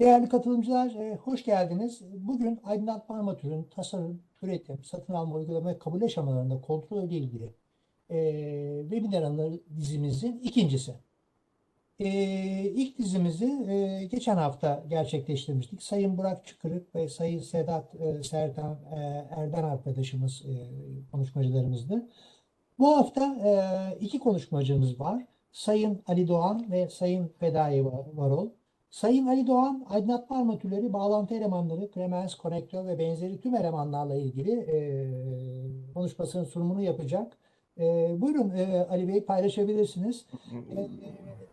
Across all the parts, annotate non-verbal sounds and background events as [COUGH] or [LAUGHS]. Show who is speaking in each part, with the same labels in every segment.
Speaker 1: Değerli katılımcılar, e, hoş geldiniz. Bugün aydınlatma armatürün tasarım, üretim, satın alma, uygulama ve kabul aşamalarında kontrol ile ilgili e, webinar dizimizin ikincisi. E, ilk dizimizi e, geçen hafta gerçekleştirmiştik. Sayın Burak Çıkırık ve Sayın Sedat e, Serdan e, Erden arkadaşımız e, konuşmacılarımızdı. Bu hafta e, iki konuşmacımız var. Sayın Ali Doğan ve Sayın Fedai Var- Varol. Sayın Ali Doğan, aydınlatma armatürleri, bağlantı elemanları, kremens, konektör ve benzeri tüm elemanlarla ilgili e, konuşmasının sunumunu yapacak. E, buyurun e, Ali Bey paylaşabilirsiniz. E,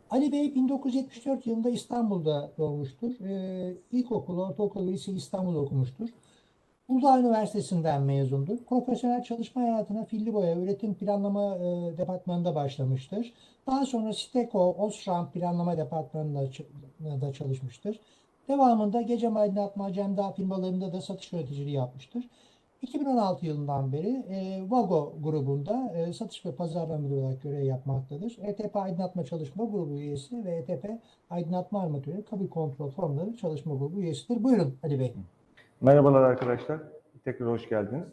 Speaker 1: Ali Bey 1974 yılında İstanbul'da doğmuştur. E, ilkokul, ortaokul, lise İstanbul'da okumuştur. Uludağ Üniversitesi'nden mezundur. Profesyonel çalışma hayatına filli boya üretim planlama e, departmanında başlamıştır. Daha sonra Siteko, Osram planlama departmanında da çalışmıştır. Devamında Gece Aydınlatma, Cemdağ firmalarında da satış yöneticiliği yapmıştır. 2016 yılından beri e, Vago grubunda e, satış ve pazarlama müdürü olarak görev yapmaktadır. ETP Aydınlatma Çalışma Grubu üyesi ve ETP Aydınlatma Armatürü Kabul Kontrol Formları Çalışma Grubu üyesidir. Buyurun Ali Bey.
Speaker 2: Merhabalar arkadaşlar. Tekrar hoş geldiniz.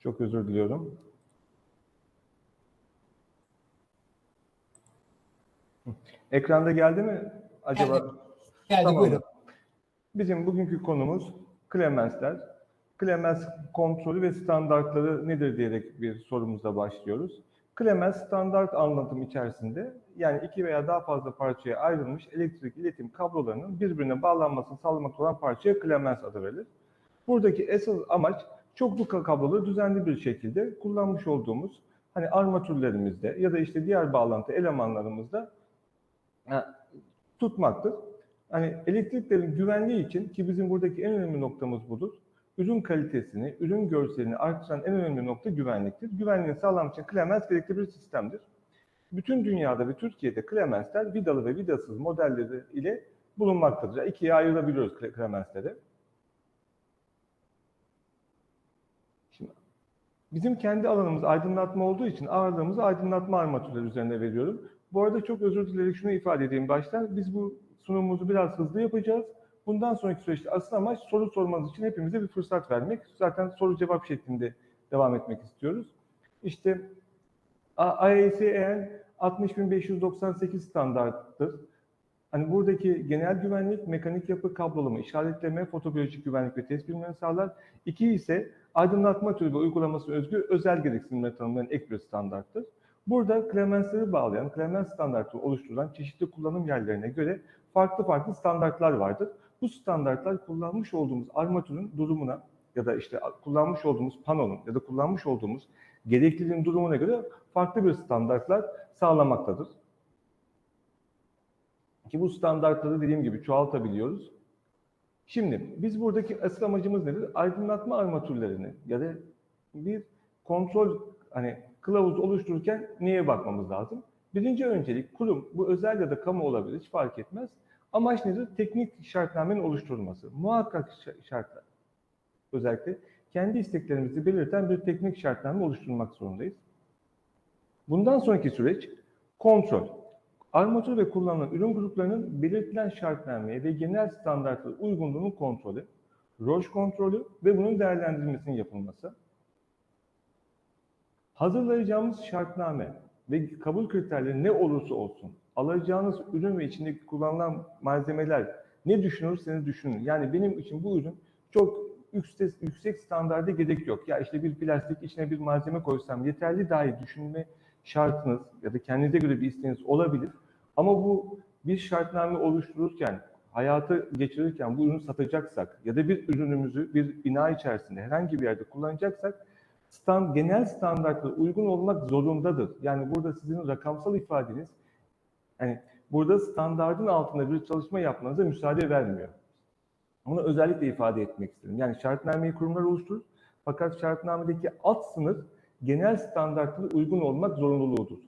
Speaker 2: Çok özür diliyorum. Ekranda geldi mi acaba?
Speaker 1: Geldi. Geldi
Speaker 2: Tamam.
Speaker 1: buyurun.
Speaker 2: Bizim bugünkü konumuz Clemens'ler. Clemens kontrolü ve standartları nedir diyerek bir sorumuzla başlıyoruz. Clemens standart anlatım içerisinde yani iki veya daha fazla parçaya ayrılmış elektrik iletim kablolarının birbirine bağlanmasını sağlamak olan parçaya Clemens adı verilir. Buradaki esas amaç çoklu kabloları düzenli bir şekilde kullanmış olduğumuz hani armatürlerimizde ya da işte diğer bağlantı elemanlarımızda tutmaktır. Hani elektriklerin güvenliği için ki bizim buradaki en önemli noktamız budur. Ürün kalitesini, ürün görselini artıran en önemli nokta güvenliktir. Güvenliğini sağlamak için Clemens gerekli bir sistemdir. Bütün dünyada ve Türkiye'de Clemens'ler vidalı ve vidasız modelleri ile bulunmaktadır. Yani ikiye ayırabiliyoruz Clemens'leri. Şimdi bizim kendi alanımız aydınlatma olduğu için ağırlığımızı aydınlatma armatürleri üzerine veriyorum. Bu arada çok özür dileyerek şunu ifade edeyim baştan. Biz bu sunumumuzu biraz hızlı yapacağız. Bundan sonraki süreçte asıl amaç soru sormanız için hepimize bir fırsat vermek. Zaten soru cevap şeklinde devam etmek istiyoruz. İşte IACN 60598 standarttır. Hani buradaki genel güvenlik, mekanik yapı, kablolama, işaretleme, fotobiyolojik güvenlik ve test birimlerini sağlar. İki ise aydınlatma türü ve uygulaması özgü özel gereksinimleri tanımlayan ek bir standarttır. Burada Clemens'leri bağlayan, Clemens standartı oluşturulan çeşitli kullanım yerlerine göre farklı farklı standartlar vardır. Bu standartlar kullanmış olduğumuz armatürün durumuna ya da işte kullanmış olduğumuz panonun ya da kullanmış olduğumuz gerekliliğin durumuna göre farklı bir standartlar sağlamaktadır. Ki bu standartları dediğim gibi çoğaltabiliyoruz. Şimdi biz buradaki asıl amacımız nedir? Aydınlatma armatürlerini ya da bir kontrol hani kılavuz oluştururken neye bakmamız lazım? Birinci öncelik kurum, bu özel ya da kamu olabilir hiç fark etmez. Amaç nedir? Teknik şartnamenin oluşturulması. Muhakkak şartlar. Özellikle kendi isteklerimizi belirten bir teknik şartname oluşturmak zorundayız. Bundan sonraki süreç kontrol. Armatür ve kullanılan ürün gruplarının belirtilen şartnameye ve genel standartlara uygunluğunun kontrolü, ROJ kontrolü ve bunun değerlendirilmesinin yapılması. Hazırlayacağımız şartname ve kabul kriterleri ne olursa olsun, alacağınız ürün ve içindeki kullanılan malzemeler ne düşünürseniz düşünün. Yani benim için bu ürün çok yüksek, yüksek standarda gerek yok. Ya işte bir plastik içine bir malzeme koysam yeterli dahi düşünme şartınız ya da kendinize göre bir isteğiniz olabilir. Ama bu bir şartname oluştururken, hayatı geçirirken bu ürünü satacaksak ya da bir ürünümüzü bir bina içerisinde herhangi bir yerde kullanacaksak stand, genel standartlara uygun olmak zorundadır. Yani burada sizin rakamsal ifadeniz yani burada standardın altında bir çalışma yapmanıza müsaade vermiyor. Bunu özellikle ifade etmek istedim. Yani şartnameyi kurumlar oluşturur. Fakat şartnamedeki alt sınır genel standartlara uygun olmak zorunluluğudur.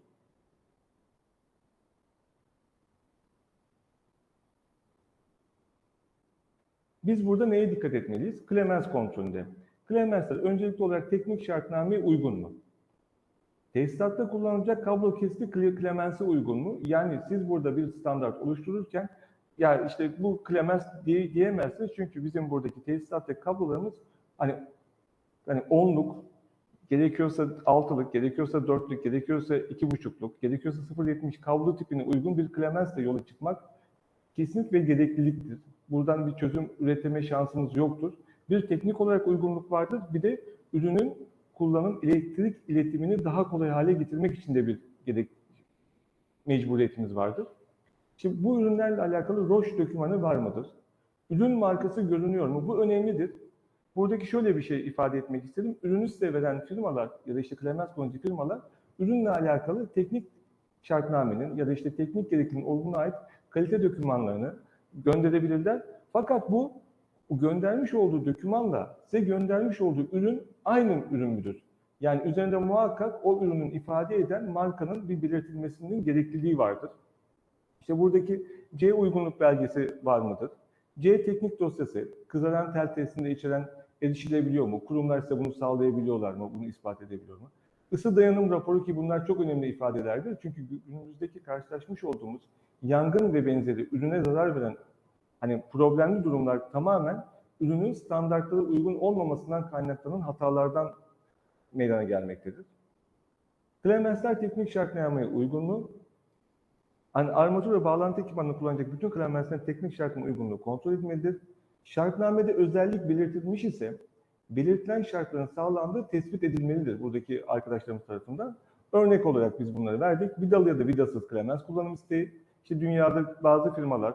Speaker 2: Biz burada neye dikkat etmeliyiz? Clemens kontrolünde. Clemensler öncelikli olarak teknik şartnameye uygun mu? Tesisatta kullanılacak kablo kesiti Clemens'e uygun mu? Yani siz burada bir standart oluştururken ya işte bu Clemens diye, diyemezsiniz çünkü bizim buradaki tesisattaki kablolarımız hani hani onluk, gerekiyorsa altılık, gerekiyorsa dörtlük, gerekiyorsa iki buçukluk, gerekiyorsa 0.70 kablo tipine uygun bir Clemens'le yola çıkmak kesinlikle gerekliliktir. Buradan bir çözüm üretme şansımız yoktur. Bir teknik olarak uygunluk vardır. Bir de ürünün kullanım elektrik iletimini daha kolay hale getirmek için de bir gerek mecburiyetimiz vardır. Şimdi bu ürünlerle alakalı Roche dokümanı var mıdır? Ürün markası görünüyor mu? Bu önemlidir. Buradaki şöyle bir şey ifade etmek istedim. Ürünü size veren firmalar ya da işte Clemens kullanıcı firmalar ürünle alakalı teknik şartnamenin ya da işte teknik gerekliliğin olduğuna ait kalite dokümanlarını gönderebilirler. Fakat bu bu göndermiş olduğu dokümanla size göndermiş olduğu ürün aynı ürün müdür? Yani üzerinde muhakkak o ürünün ifade eden markanın bir belirtilmesinin gerekliliği vardır. İşte buradaki C uygunluk belgesi var mıdır? C teknik dosyası, kızaran tel testinde içeren erişilebiliyor mu? Kurumlar size bunu sağlayabiliyorlar mı? Bunu ispat edebiliyor mu? Isı dayanım raporu ki bunlar çok önemli ifadelerdir. Çünkü günümüzdeki karşılaşmış olduğumuz yangın ve benzeri ürüne zarar veren hani problemli durumlar tamamen ürünün standartlara uygun olmamasından kaynaklanan hatalardan meydana gelmektedir. Clemensler teknik şartnameye uygun mu? Hani armatür ve bağlantı ekipmanını kullanacak bütün Clemenslerin teknik şartına uygunluğu kontrol edilmelidir. Şartnamede özellik belirtilmiş ise belirtilen şartların sağlandığı tespit edilmelidir buradaki arkadaşlarımız tarafından. Örnek olarak biz bunları verdik. Vidalı ya da vidasız Clemens kullanım isteği. İşte dünyada bazı firmalar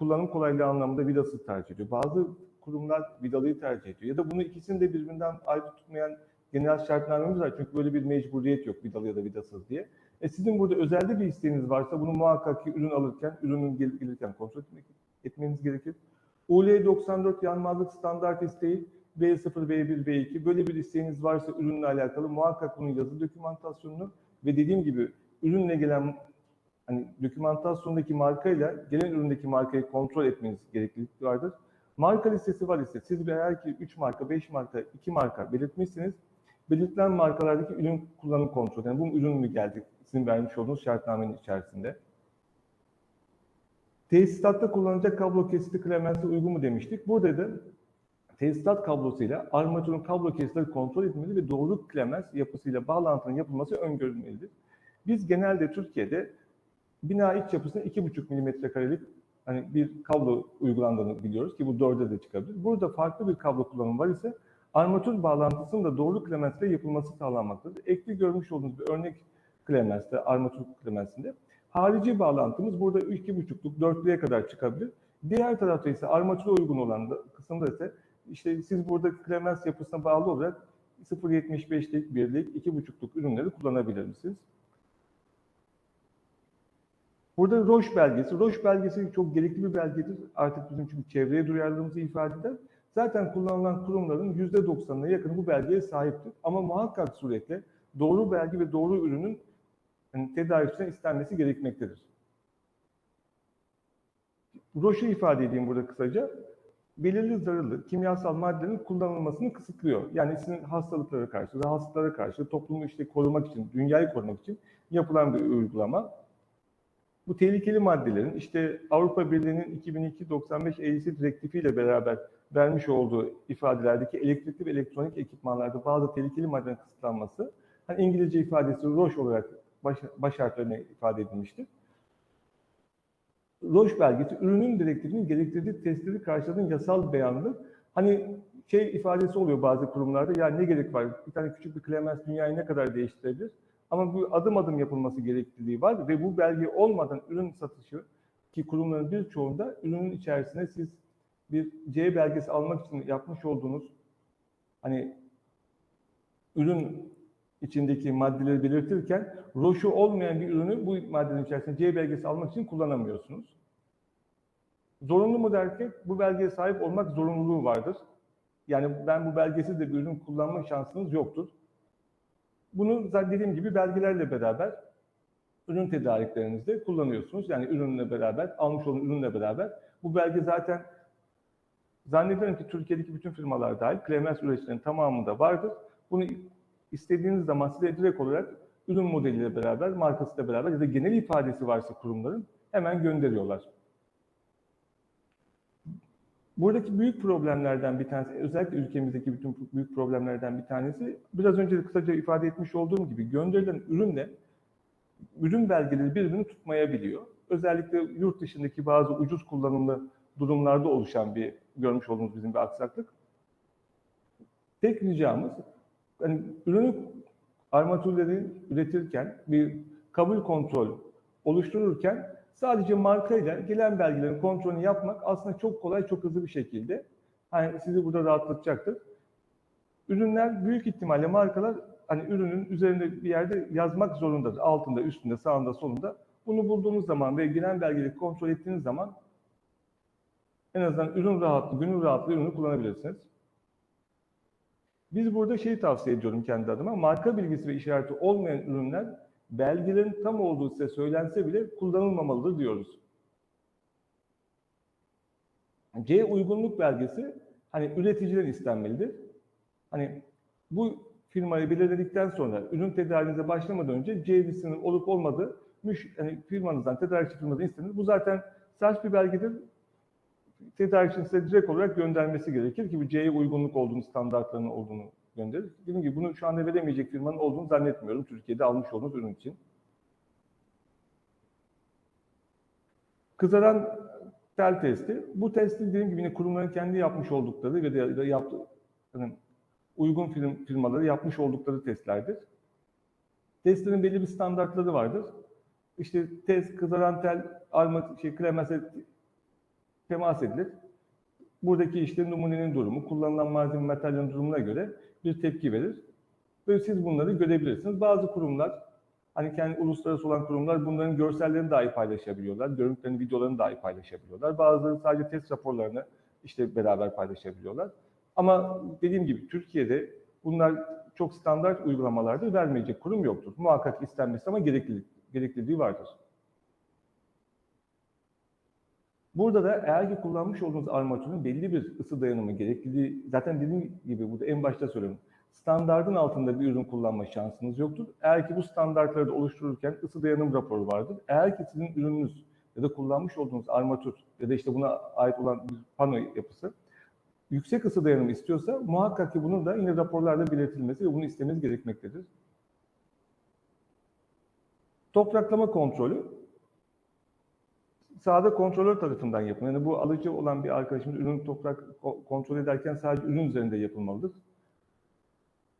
Speaker 2: kullanım kolaylığı anlamında vidasız tercih ediyor. Bazı kurumlar vidalıyı tercih ediyor. Ya da bunu ikisini de birbirinden ayrı tutmayan genel şartnamemiz var. Çünkü böyle bir mecburiyet yok vidalı ya da vidasız diye. E sizin burada özelde bir isteğiniz varsa bunu muhakkak ki ürün alırken, ürünün gel- gelirken kontrol etmek, etmeniz gerekir. UL 94 yanmazlık standart isteği B0, B1, B2 böyle bir isteğiniz varsa ürünle alakalı muhakkak bunun yazı dokümantasyonunu ve dediğim gibi ürünle gelen hani dokümantasyondaki markayla gelen üründeki markayı kontrol etmeniz gereklilik vardır. Marka listesi var ise siz eğer ki 3 marka, 5 marka, 2 marka belirtmişsiniz belirtilen markalardaki ürün kullanım kontrolü. Yani bu ürün mü geldi sizin vermiş olduğunuz şartnamenin içerisinde. Tesisatta kullanılacak kablo kesiti Clemens'e uygun mu demiştik. Burada da tesisat kablosuyla armatürün kablo kesitleri kontrol edilmeli ve doğru Clemens yapısıyla bağlantının yapılması öngörülmelidir. Biz genelde Türkiye'de bina iç yapısına 2,5 milimetre karelik hani bir kablo uygulandığını biliyoruz ki bu dörde de çıkabilir. Burada farklı bir kablo kullanımı var ise armatür bağlantısının da doğru Clemens'le yapılması sağlanmaktadır. Ekli görmüş olduğunuz bir örnek Clemens'te, armatür Clemens'inde. Harici bağlantımız burada 2,5'luk, 4'lüğe kadar çıkabilir. Diğer tarafta ise armatüre uygun olan da, kısımda ise işte siz burada Clemens yapısına bağlı olarak 0.75'lik, 1'lik, 2,5'luk ürünleri kullanabilir misiniz? Burada Roche belgesi. Roche belgesi çok gerekli bir belgedir. Artık bizim çünkü çevreye duyarlılığımızı ifade eder. Zaten kullanılan kurumların %90'ına yakın bu belgeye sahiptir. Ama muhakkak suretle doğru belge ve doğru ürünün yani tedarikçiden istenmesi gerekmektedir. Roche'u ifade edeyim burada kısaca. Belirli zararlı kimyasal maddelerin kullanılmasını kısıtlıyor. Yani sizin hastalıklara karşı, rahatsızlıklara karşı, toplumu işte korumak için, dünyayı korumak için yapılan bir uygulama. Bu tehlikeli maddelerin işte Avrupa Birliği'nin 2002-95 EC direktifiyle beraber vermiş olduğu ifadelerdeki elektrikli ve elektronik ekipmanlarda bazı tehlikeli maddelerin kısıtlanması, hani İngilizce ifadesi Roche olarak baş, baş harflerine ifade edilmiştir. Roche belgesi ürünün direktifinin gerektirdiği testleri karşılayan yasal beyandır. Hani şey ifadesi oluyor bazı kurumlarda ya ne gerek var bir tane küçük bir Clemens dünyayı ne kadar değiştirebilir? Ama bu adım adım yapılması gerekliliği var ve bu belge olmadan ürün satışı ki kurumların birçoğunda ürünün içerisine siz bir C belgesi almak için yapmış olduğunuz hani ürün içindeki maddeleri belirtirken roşu olmayan bir ürünü bu maddenin içerisinde C belgesi almak için kullanamıyorsunuz. Zorunlu mu derken bu belgeye sahip olmak zorunluluğu vardır. Yani ben bu belgesiz de bir ürün kullanma şansınız yoktur. Bunu zaten dediğim gibi belgelerle beraber ürün tedariklerinizde kullanıyorsunuz. Yani ürünle beraber, almış olduğunuz ürünle beraber. Bu belge zaten Zannediyorum ki Türkiye'deki bütün firmalar dahil Clemens üreticilerin tamamında vardır. Bunu istediğiniz zaman size direkt olarak ürün modeliyle beraber, markasıyla beraber ya da genel ifadesi varsa kurumların hemen gönderiyorlar. Buradaki büyük problemlerden bir tanesi, özellikle ülkemizdeki bütün büyük problemlerden bir tanesi, biraz önce de kısaca ifade etmiş olduğum gibi gönderilen ürünle ürün belgeleri birbirini tutmayabiliyor. Özellikle yurt dışındaki bazı ucuz kullanımlı durumlarda oluşan bir, görmüş olduğunuz bizim bir aksaklık. Tek ricamız, hani ürünü armatürleri üretirken, bir kabul kontrol oluştururken sadece markayla gelen belgelerin kontrolünü yapmak aslında çok kolay, çok hızlı bir şekilde hani sizi burada rahatlatacaktır. Ürünler büyük ihtimalle markalar hani ürünün üzerinde bir yerde yazmak zorundadır. Altında, üstünde, sağında, solunda. Bunu bulduğunuz zaman ve giren belgeleri kontrol ettiğiniz zaman en azından ürün rahatlığı, gönül rahatlığı ürünü kullanabilirsiniz. Biz burada şeyi tavsiye ediyorum kendi adıma. Marka bilgisi ve işareti olmayan ürünler belgelerin tam olduğu size söylense bile kullanılmamalıdır diyoruz. C uygunluk belgesi hani üreticiden istenmelidir. Hani bu firmayı belirledikten sonra ürün tedarinize başlamadan önce C listesinin olup olmadığı müş, hani firmanızdan, tedarikçi firmadan istenir. Bu zaten saç bir belgedir. Tedarikçinin size direkt olarak göndermesi gerekir ki bu C'ye uygunluk olduğunu, standartlarının olduğunu gönderir. Dediğim gibi bunu şu anda veremeyecek firmanın olduğunu zannetmiyorum Türkiye'de almış olduğunuz ürün için. Kızaran tel testi. Bu testi dediğim gibi yine kurumların kendi yapmış oldukları ve de, de yaptı, hani uygun firm, firmaları yapmış oldukları testlerdir. Testlerin belli bir standartları vardır. İşte test, kızaran tel, arma, şey, kremase temas edilir. Buradaki işte numunenin durumu, kullanılan malzeme materyalin durumuna göre bir tepki verir. Ve siz bunları görebilirsiniz. Bazı kurumlar, hani kendi uluslararası olan kurumlar bunların görsellerini dahi paylaşabiliyorlar. Görüntülerini, videolarını dahi paylaşabiliyorlar. Bazıları sadece test raporlarını işte beraber paylaşabiliyorlar. Ama dediğim gibi Türkiye'de bunlar çok standart uygulamalardır. Vermeyecek kurum yoktur. Muhakkak istenmesi ama gereklilik, gerekliliği vardır. Burada da eğer ki kullanmış olduğunuz armatürün belli bir ısı dayanımı gerekliliği, zaten dediğim gibi burada en başta söylüyorum. Standardın altında bir ürün kullanma şansınız yoktur. Eğer ki bu standartları da oluştururken ısı dayanım raporu vardır. Eğer ki sizin ürününüz ya da kullanmış olduğunuz armatür ya da işte buna ait olan bir pano yapısı yüksek ısı dayanımı istiyorsa muhakkak ki bunun da yine raporlarla belirtilmesi ve bunu istemeniz gerekmektedir. Topraklama kontrolü sahada kontrolör tarafından yapılır. Yani bu alıcı olan bir arkadaşımız ürün toprak kontrol ederken sadece ürün üzerinde yapılmalıdır.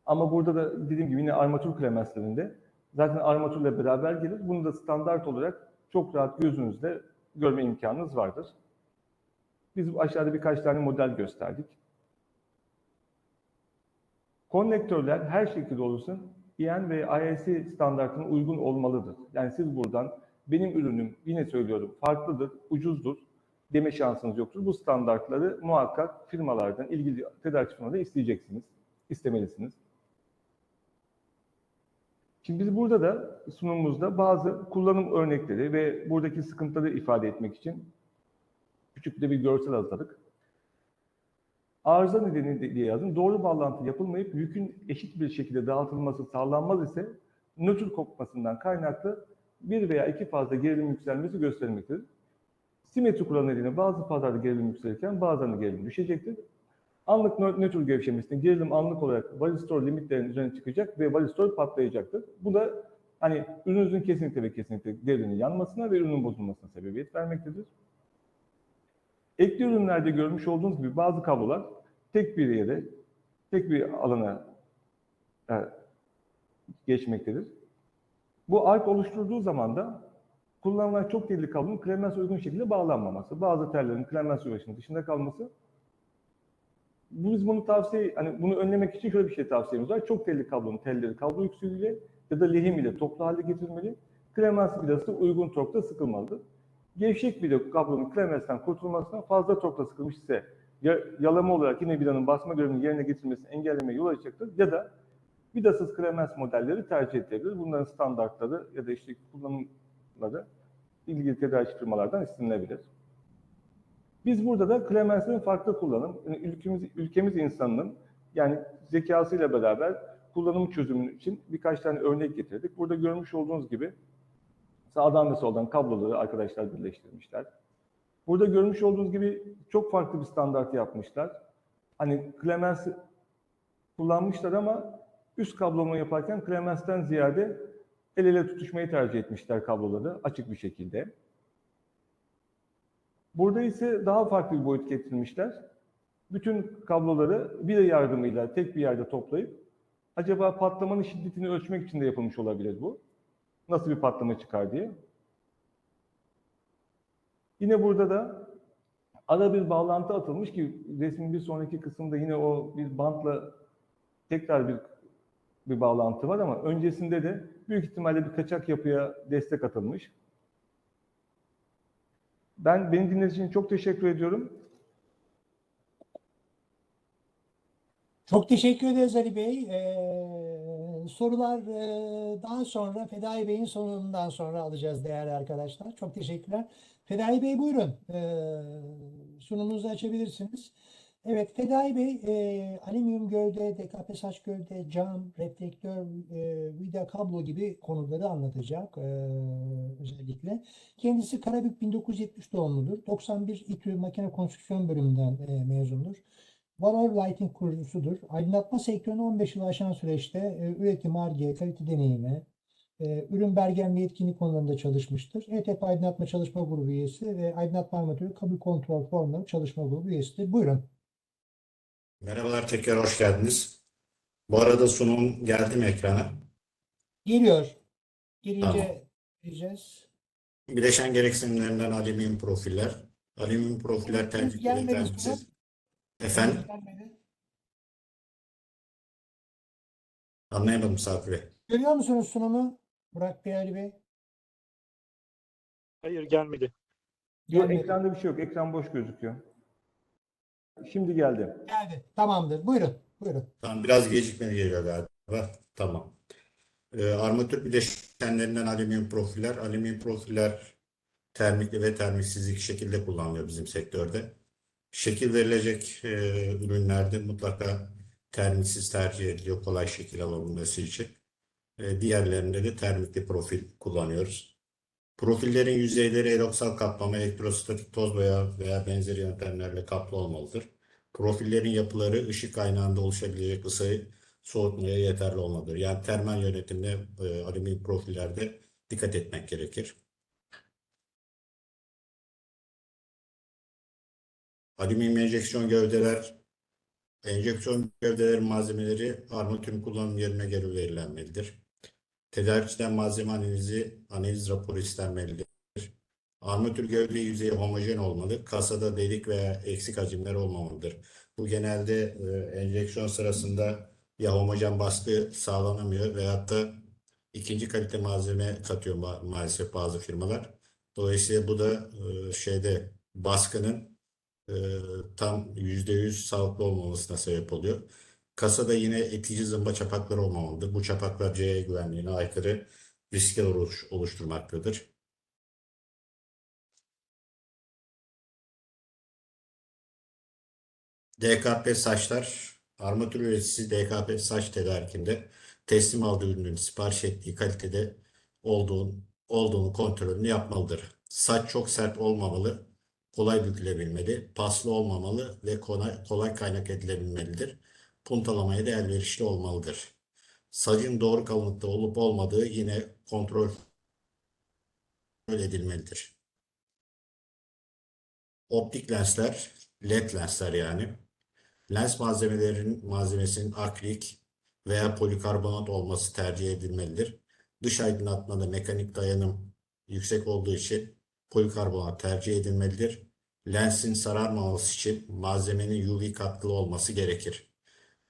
Speaker 2: Ama burada da dediğim gibi yine armatür klemenslerinde zaten armatürle beraber gelir. Bunu da standart olarak çok rahat gözünüzle görme imkanınız vardır. Biz aşağıda birkaç tane model gösterdik. Konnektörler her şekilde olursun EN ve ISC standartına uygun olmalıdır. Yani siz buradan benim ürünüm yine söylüyorum farklıdır, ucuzdur deme şansınız yoktur. Bu standartları muhakkak firmalardan, ilgili tedarikçi firmalardan isteyeceksiniz, istemelisiniz. Şimdi biz burada da sunumumuzda bazı kullanım örnekleri ve buradaki sıkıntıları ifade etmek için küçük de bir görsel hazırladık. Arıza nedeni diye yazın. Doğru bağlantı yapılmayıp yükün eşit bir şekilde dağıtılması sağlanmaz ise nötr kopmasından kaynaklı bir veya iki fazla gerilim yükselmesi gösterilmektedir. Simetri kuralı bazı fazlarda gerilim yükselirken bazılarında gerilim düşecektir. Anlık nötr gevşemesinde gerilim anlık olarak valistor limitlerinin üzerine çıkacak ve valistor patlayacaktır. Bu da hani ürününüzün kesinlikle ve kesinlikle devrinin yanmasına ve ürünün bozulmasına sebebiyet vermektedir. Ekli ürünlerde görmüş olduğunuz gibi bazı kablolar tek bir yere, tek bir alana e, geçmektedir. Bu ark oluşturduğu zaman da kullanılan çok telli kablonun Clemens uygun şekilde bağlanmaması, bazı tellerin Clemens ulaşının dışında kalması. Biz bunu tavsiye, hani bunu önlemek için şöyle bir şey tavsiyemiz var. Çok telli kablonun telleri kablo yükseliyle ya da lehim ile toplu halde getirilmeli. Clemens vidası uygun torkta sıkılmalıdır. Gevşek vida kablonun Clemens'ten kurtulmasına fazla torkla sıkılmış ise ya, yalama olarak yine vidanın basma görevini yerine getirmesini engellemeye yol açacaktır ya da vidasız Clemens modelleri tercih edilebilir. Bunların standartları ya da işte kullanımları ilgili tedarikçi firmalardan istenilebilir. Biz burada da Clemens'in farklı kullanım, yani ülkemiz, ülkemiz insanının yani zekasıyla beraber kullanım çözümü için birkaç tane örnek getirdik. Burada görmüş olduğunuz gibi sağdan ve soldan kabloları arkadaşlar birleştirmişler. Burada görmüş olduğunuz gibi çok farklı bir standart yapmışlar. Hani Clemens kullanmışlar ama üst kabloma yaparken Clemens'ten ziyade el ele tutuşmayı tercih etmişler kabloları açık bir şekilde. Burada ise daha farklı bir boyut getirmişler. Bütün kabloları vida yardımıyla tek bir yerde toplayıp acaba patlamanın şiddetini ölçmek için de yapılmış olabilir bu. Nasıl bir patlama çıkar diye. Yine burada da ara bir bağlantı atılmış ki resmin bir sonraki kısımda yine o bir bantla tekrar bir bir bağlantı var ama öncesinde de büyük ihtimalle bir kaçak yapıya destek atılmış. Ben beni dinlediğiniz için çok teşekkür ediyorum.
Speaker 1: Çok teşekkür ederiz Ali Bey. Ee, sorular e, sonra Fedai Bey'in sonundan sonra alacağız değerli arkadaşlar. Çok teşekkürler. Fedai Bey buyurun. Ee, sunumunuzu açabilirsiniz. Evet Fedai Bey e, alüminyum gövde, DKP saç gövde, cam, reflektör, e, vida kablo gibi konuları anlatacak e, özellikle. Kendisi Karabük 1970 doğumludur. 91 İTÜ Makine Konstrüksiyon bölümünden e, mezundur. Valor Lighting kurucusudur. Aydınlatma sektörünü 15 yıl aşan süreçte e, üretim, Ar-Ge, kalite deneyimi, e, ürün belgen ve yetkinlik konularında çalışmıştır. ETP Aydınlatma Çalışma Grubu üyesi ve Aydınlatma Armatörü Kabul Kontrol Formları Çalışma Grubu üyesidir. Buyurun.
Speaker 3: Merhabalar tekrar hoş geldiniz. Bu arada sunum geldi mi ekrana?
Speaker 1: Geliyor. Gelince
Speaker 3: Tamam.
Speaker 1: vereceğiz.
Speaker 3: Bileşen gereksinimlerinden alüminyum profiller. Alüminyum profiller tercih
Speaker 1: gelmedi
Speaker 3: edilen
Speaker 1: sunum.
Speaker 3: siz. Efendim?
Speaker 1: Gelmedi.
Speaker 3: Anlayamadım Sabri Bey.
Speaker 1: Görüyor musunuz sunumu? Burak Bey, Ali Bey.
Speaker 4: Hayır gelmedi.
Speaker 2: Yok,
Speaker 1: Gelmedi.
Speaker 2: ekranda bir şey yok. Ekran boş gözüküyor. Şimdi geldi.
Speaker 1: Geldi. Tamamdır. Buyurun. Buyurun.
Speaker 3: Tamam biraz gecikmeli geliyor galiba. Tamam. Ee, armatür bileşenlerinden alüminyum profiller. Alüminyum profiller termikli ve termiksiz iki şekilde kullanılıyor bizim sektörde. Şekil verilecek e, ürünlerde mutlaka termiksiz tercih ediliyor kolay şekil alabilmesi için. E, diğerlerinde de termikli profil kullanıyoruz. Profillerin yüzeyleri eroksal kaplama, elektrostatik toz boya veya benzeri yöntemlerle kaplı olmalıdır. Profillerin yapıları ışık kaynağında oluşabilecek ısıyı soğutmaya yeterli olmalıdır. Yani termal yönetimde e, alüminyum profillerde dikkat etmek gerekir. Alüminyum enjeksiyon gövdeler, enjeksiyon gövdelerin malzemeleri armatürün kullanım yerine geri verilenmelidir. Tedarikçiden malzeme analizi, analiz raporu istenmelidir. Armatür gövde yüzeyi homojen olmalı. Kasada delik veya eksik hacimler olmamalıdır. Bu genelde e, enjeksiyon sırasında ya homojen baskı sağlanamıyor veyahut da ikinci kalite malzeme katıyor ma- maalesef bazı firmalar. Dolayısıyla bu da e, şeyde baskının e, tam %100 sağlıklı olmamasına sebep oluyor. Kasada yine itici zımba çapakları olmamalıdır. Bu çapaklar CE güvenliğine aykırı riskler oluş- oluşturmaktadır. DKP saçlar, armatür üreticisi DKP saç tedarikinde teslim aldığı ürünün sipariş ettiği kalitede olduğunu, olduğunu kontrolünü yapmalıdır. Saç çok sert olmamalı, kolay bükülebilmeli, paslı olmamalı ve kolay, kolay kaynak edilebilmelidir. Puntalamaya da elverişli olmalıdır. Sacın doğru kalınlıkta olup olmadığı yine kontrol edilmelidir. Optik lensler, led lensler yani. Lens malzemelerinin malzemesinin akrilik veya polikarbonat olması tercih edilmelidir. Dış aydınlatmada mekanik dayanım yüksek olduğu için polikarbonat tercih edilmelidir. Lensin sararmaması için malzemenin UV katkılı olması gerekir.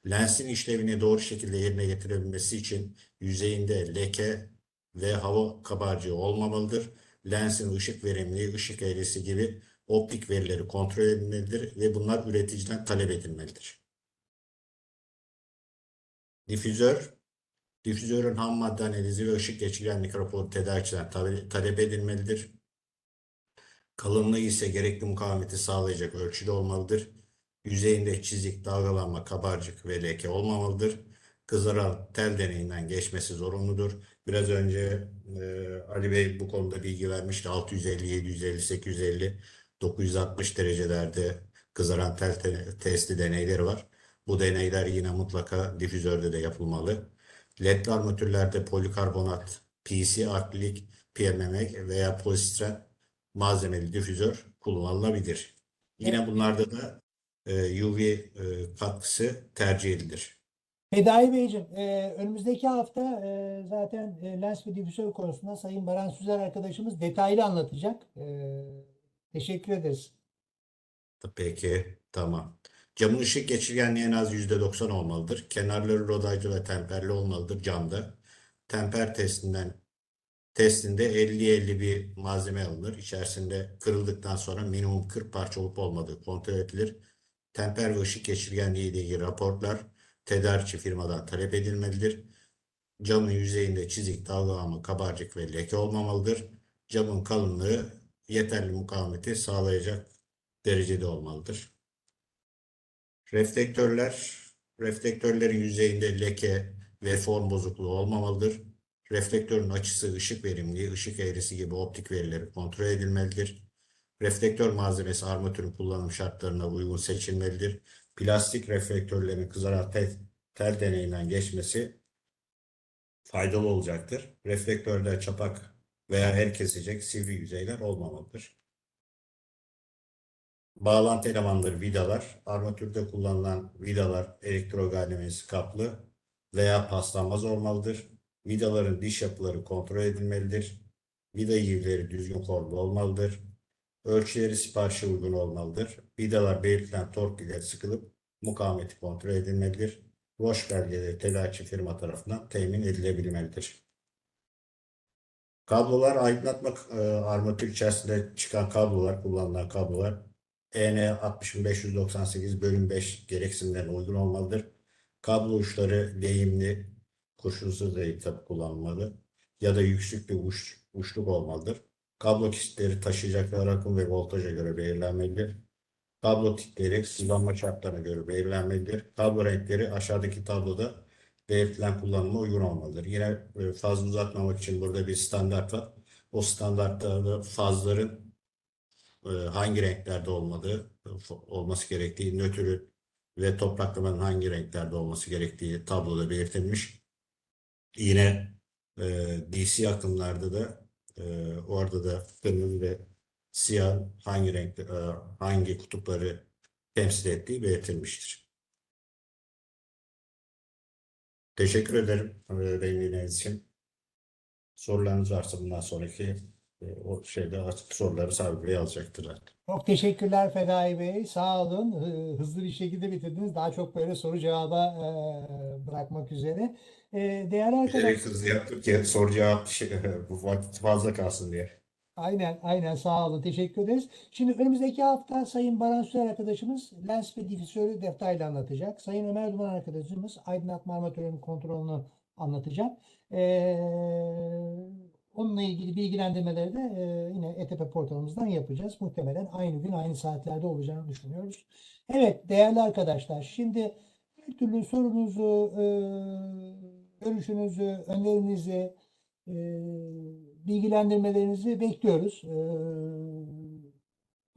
Speaker 3: Lensin işlevini doğru şekilde yerine getirebilmesi için yüzeyinde leke ve hava kabarcığı olmamalıdır. Lensin ışık verimliliği, ışık eğrisi gibi optik verileri kontrol edilmelidir ve bunlar üreticiden talep edilmelidir. Difüzör, difüzörün ham madde analizi ve ışık geçirgenlik raporu tedarikçiden tale- talep edilmelidir. Kalınlığı ise gerekli mukavemeti sağlayacak ölçüde olmalıdır. Yüzeyinde çizik, dalgalanma, kabarcık ve leke olmamalıdır. Kızaran tel deneyinden geçmesi zorunludur. Biraz önce e, Ali Bey bu konuda bilgi vermişti. 650, 750, 850, 960 derecelerde kızaran tel te- testi deneyleri var. Bu deneyler yine mutlaka difüzörde de yapılmalı. LED armatürlerde polikarbonat, PC akrilik, PMMA veya polistiren malzemeli difüzör kullanılabilir. Yine bunlarda da e, UV e, katkısı tercih edilir.
Speaker 1: Fedai Beyciğim, e, önümüzdeki hafta e, zaten e, lens ve difüzör konusunda Sayın Baran Süzer arkadaşımız detaylı anlatacak. E, teşekkür ederiz.
Speaker 3: Peki, tamam. Camın ışık geçirgenliği en az %90 olmalıdır. Kenarları rodajlı ve temperli olmalıdır camda. Temper testinden testinde 50-50 bir malzeme alınır. İçerisinde kırıldıktan sonra minimum 40 parça olup olmadığı kontrol edilir. Temper ve ışık geçirgenliği ile ilgili raporlar tedarikçi firmadan talep edilmelidir. Camın yüzeyinde çizik, dalgalanma, kabarcık ve leke olmamalıdır. Camın kalınlığı yeterli mukavemeti sağlayacak derecede olmalıdır. Reflektörler, reflektörlerin yüzeyinde leke ve form bozukluğu olmamalıdır. Reflektörün açısı, ışık verimliliği, ışık eğrisi gibi optik verileri kontrol edilmelidir. Reflektör malzemesi armatürün kullanım şartlarına uygun seçilmelidir. Plastik reflektörlerin kızaran tel, tel deneyinden geçmesi faydalı olacaktır. Reflektörler çapak veya el kesecek sivri yüzeyler olmamalıdır. Bağlantı elemanları vidalar, armatürde kullanılan vidalar elektrogalvanizli kaplı veya paslanmaz olmalıdır. Vidaların diş yapıları kontrol edilmelidir. Vida yivleri düzgün formda olmalıdır. Ölçüleri siparişe uygun olmalıdır. Vidalar belirtilen tork ile sıkılıp mukavemeti kontrol edilmelidir. Boş belgeleri tedarikçi firma tarafından temin edilebilmelidir. Kablolar aydınlatma e, armatür içerisinde çıkan kablolar, kullanılan kablolar EN 60598 bölüm 5 gereksinimlerine uygun olmalıdır. Kablo uçları lehimli, kurşunsuz lehim tabi kullanılmalı ya da yüksek bir uç, uçluk olmalıdır. Kablo kesitleri taşıyacakları akım ve voltaja göre belirlenmelidir. Kablo tipleri kullanma şartlarına göre belirlenmelidir. Kablo renkleri aşağıdaki tabloda belirtilen kullanıma uygun olmalıdır. Yine e, fazla uzatmamak için burada bir standart var. O standartta fazların e, hangi renklerde olmadığı, olması gerektiği, nötrü ve topraklamanın hangi renklerde olması gerektiği tabloda belirtilmiş. Yine e, DC akımlarda da e, orada da kırmızı ve siyah hangi renk, e, hangi kutupları temsil ettiği belirtilmiştir. Teşekkür ederim e, dinlediğiniz için. Sorularınız varsa bundan sonraki e, o şeyde açık soruları Sabri Bey alacaktır. zaten.
Speaker 1: Çok teşekkürler Fedai Bey. Sağ olun. Hı- Hızlı bir şekilde bitirdiniz. Daha çok böyle soru cevaba e, bırakmak üzere. E, değerli arkadaşlar.
Speaker 3: Yaptık ki soru cevap şey, [LAUGHS] bu vakit fazla kalsın diye.
Speaker 1: Aynen, aynen sağ olun. Teşekkür ederiz. Şimdi önümüzdeki hafta Sayın Baran Sürer arkadaşımız lens ve difüzörü detaylı anlatacak. Sayın Ömer Duman arkadaşımız aydınlatma armatürünün kontrolünü anlatacak. Ee, onunla ilgili bilgilendirmeleri de e, yine ETP portalımızdan yapacağız. Muhtemelen aynı gün aynı saatlerde olacağını düşünüyoruz. Evet değerli arkadaşlar şimdi her türlü sorunuzu, e, görüşünüzü, önerinizi, e, bilgilendirmelerinizi bekliyoruz. E,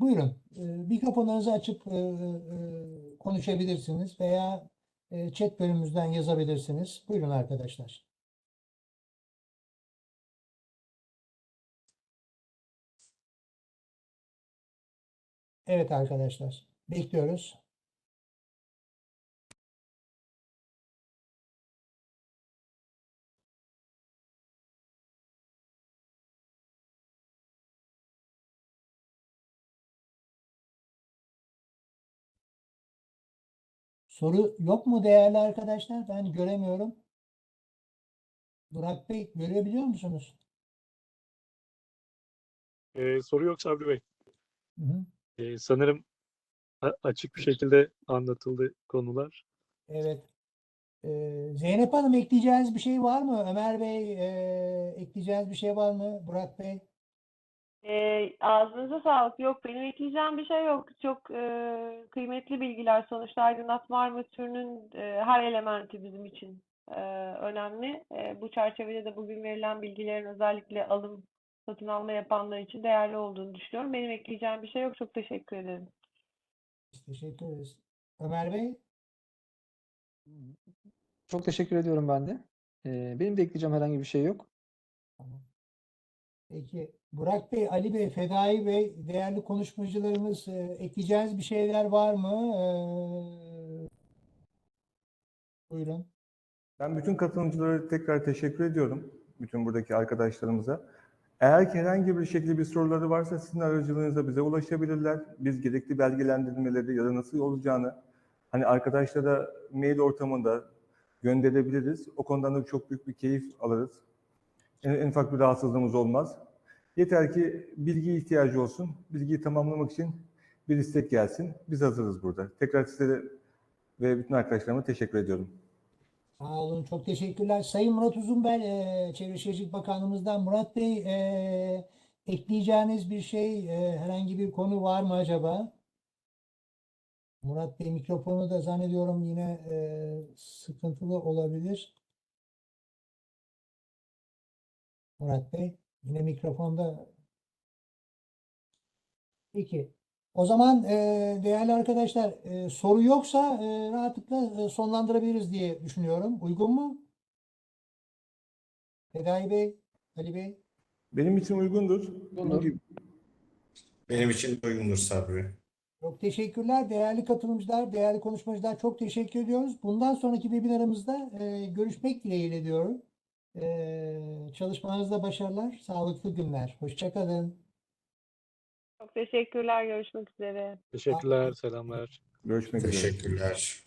Speaker 1: buyurun, e, mikrofonlarınızı açıp e, e, konuşabilirsiniz veya chat bölümümüzden yazabilirsiniz. Buyurun arkadaşlar. Evet arkadaşlar, bekliyoruz. Soru yok mu değerli arkadaşlar? Ben göremiyorum. Burak Bey görebiliyor musunuz?
Speaker 4: Ee, soru yok Sabri Bey.
Speaker 1: Hı hı.
Speaker 4: Ee, sanırım açık bir şekilde anlatıldı konular.
Speaker 1: Evet. Ee, Zeynep Hanım ekleyeceğiniz bir şey var mı? Ömer Bey e, ekleyeceğiniz bir şey var mı? Burak Bey?
Speaker 5: Ee, ağzınıza sağlık. Yok benim ekleyeceğim bir şey yok. Çok e, kıymetli bilgiler. Sonuçta aydınlatma armatürünün e, her elementi bizim için e, önemli. E, bu çerçevede de bugün verilen bilgilerin özellikle alım satın alma yapanlar için değerli olduğunu düşünüyorum. Benim ekleyeceğim bir şey yok. Çok teşekkür ederim.
Speaker 1: Biz Teşekkür ederiz. Ömer Bey,
Speaker 6: Çok teşekkür ediyorum ben de. Ee, benim de ekleyeceğim herhangi bir şey yok.
Speaker 1: Peki Burak Bey, Ali Bey, Fedai Bey, değerli konuşmacılarımız, e, ekleyeceğiniz bir şeyler var mı? Ee, buyurun.
Speaker 2: Ben bütün katılımcılara tekrar teşekkür ediyorum. Bütün buradaki arkadaşlarımıza. Eğer ki herhangi bir şekilde bir soruları varsa sizin aracılığınızla bize ulaşabilirler. Biz gerekli belgelendirmeleri ya da nasıl olacağını hani arkadaşlara mail ortamında gönderebiliriz. O konudan da çok büyük bir keyif alırız. En, en ufak bir rahatsızlığımız olmaz. Yeter ki bilgi ihtiyacı olsun. Bilgiyi tamamlamak için bir istek gelsin. Biz hazırız burada. Tekrar size ve bütün arkadaşlarıma teşekkür ediyorum.
Speaker 1: Sağ olun, çok teşekkürler. Sayın Murat Uzunbel, e, Çevre Şehircilik Bakanlığımızdan. Murat Bey, e, ekleyeceğiniz bir şey, e, herhangi bir konu var mı acaba? Murat Bey mikrofonu da zannediyorum yine e, sıkıntılı olabilir. Murat Bey, yine mikrofonda. Peki. O zaman e, değerli arkadaşlar e, soru yoksa e, rahatlıkla e, sonlandırabiliriz diye düşünüyorum. Uygun mu? Fedai Bey, Ali Bey.
Speaker 2: Benim için uygundur.
Speaker 6: Uygundur.
Speaker 3: Benim için de uygundur Sabri.
Speaker 1: Çok teşekkürler. Değerli katılımcılar, değerli konuşmacılar çok teşekkür ediyoruz. Bundan sonraki webinarımızda e, görüşmek dileğiyle diyorum. E, çalışmanızda başarılar, sağlıklı günler. Hoşçakalın.
Speaker 5: Çok teşekkürler. Görüşmek üzere.
Speaker 4: Teşekkürler, selamlar.
Speaker 2: Görüşmek üzere.
Speaker 3: Teşekkürler.